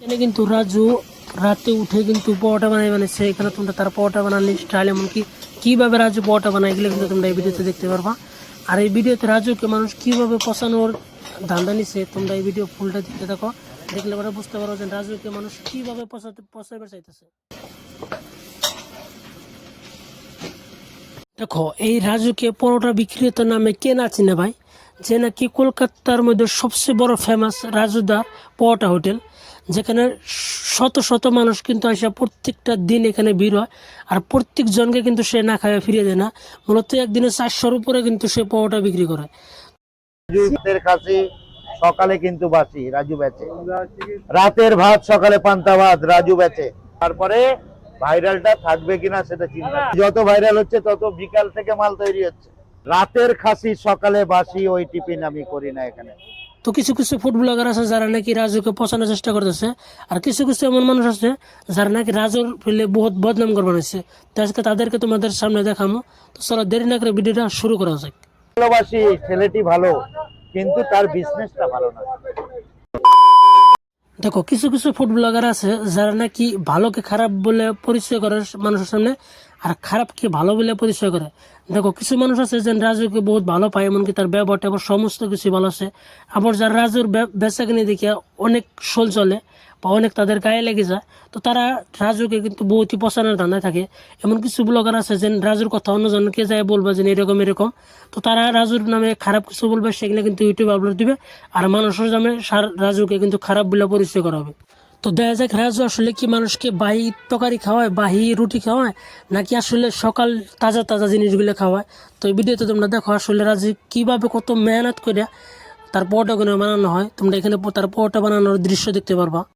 এখানে কিন্তু রাজু রাতে উঠে কিন্তু পরোটা বানাই বানাইছে এখানে তোমরা তার পরোটা বানানোর স্টাইল এমনকি কীভাবে রাজু পরোটা বানায় এগুলো কিন্তু তোমরা এই ভিডিওতে দেখতে পারবা। আর এই ভিডিওতে রাজুকে মানুষ কীভাবে পচানোর ধান্দা নিছে, তোমরা এই ভিডিও ফুলটা দেখতে থাকো। দেখলে পরে বুঝতে পারো যে রাজুকে মানুষ কীভাবে পচাতে পচাইবার চাইতেছে। দেখো, এই রাজুকে পরোটা বিক্রেতার নামে কে না চিনে ভাই? যে নাকি কলকাতার মধ্যে সবচেয়ে বড় ফেমাস রাজুদার পরোটা হোটেল, যেখানে শত শত মানুষ কিন্তু আসে, প্রত্যেকটা দিন এখানে ভিড় হয়, আর প্রত্যেক জনকে কিন্তু সে না খাওয়া ফিরিয়ে দেয় না। মূলত একদিনে চারশোর উপরে কিন্তু সে পরোটা বিক্রি করে। সকালে কিন্তু বাসি, রাজু বেচে। রাতের ভাত সকালে পান্তা ভাত, রাজু বেচে। তারপরে ভাইরালটা থাকবে কিনা সেটা চিন্তা যত ভাইরাল হচ্ছে, তত বিকাল থেকে মাল তৈরি হচ্ছে। রাতের খাসি সকালে বাসি ওই টিফিন আমি করি না এখানে। তো কিছু কিছু ফুড ব্লগার আছে যারা নাকি রাজুকে পচানোর চেষ্টা করতেছে আর কিছু কিছু এমন মানুষ আছে যারা নাকি রাজুর পেলে বহুত বদনাম করে বানাইছে। তো আজকে তাদেরকে তোমাদের সামনে দেখামো। তো চলো দেরি না করে ভিডিওটা শুরু করা যাক। ভালোবাসি ছেলেটি ভালো কিন্তু তার বিজনেসটা ভালো না। দেখো কিছু কিছু ফুড ব্লগার আছে যারা নাকি ভালোকে খারাপ বলে পরিচয় করে মানুষের সামনে আর খারাপকে ভালো বলে পরিচয় করে। দেখো, কিছু মানুষ আছে যে রাজুকে বহুত ভালো পায়, এমনকি তার ব্যবহার আবার সমস্ত কিছু ভালো আছে। আবার যারা রাজুর বেচা কিনে দেখে অনেক শোল চলে বা অনেক তাদের গায়ে লেগে যায়, তো তারা রাজুকে কিন্তু বহুতই পছন্দের ধান্দায় থাকে। এমন কিছু ব্লগার আছে যে রাজুর কথা অন্যজনকে যায় বলবে যে এরকম এরকম। তো তারা রাজুর নামে খারাপ কিছু বলবে, সেগুলো কিন্তু ইউটিউবে আপলোড দিবে, আর মানুষের নামে রাজুকে কিন্তু খারাপ বলে পরিচয় করা হবে তো দেখা যাক, রাজু, আসলে কি মানুষকে বাহি তরকারি খাওয়ায়, বাহি রুটি খাওয়ায়, নাকি আসলে সকাল তাজা তাজা জিনিসগুলো খাওয়ায়? তো এই ভিডিওতে তোমরা দেখো, আসলে রাজু কীভাবে কত মেহনত করে তার পরোটা করে বানানো হয়। তোমরা এখানে তার পরোটা বানানোর দৃশ্য দেখতে পারবা।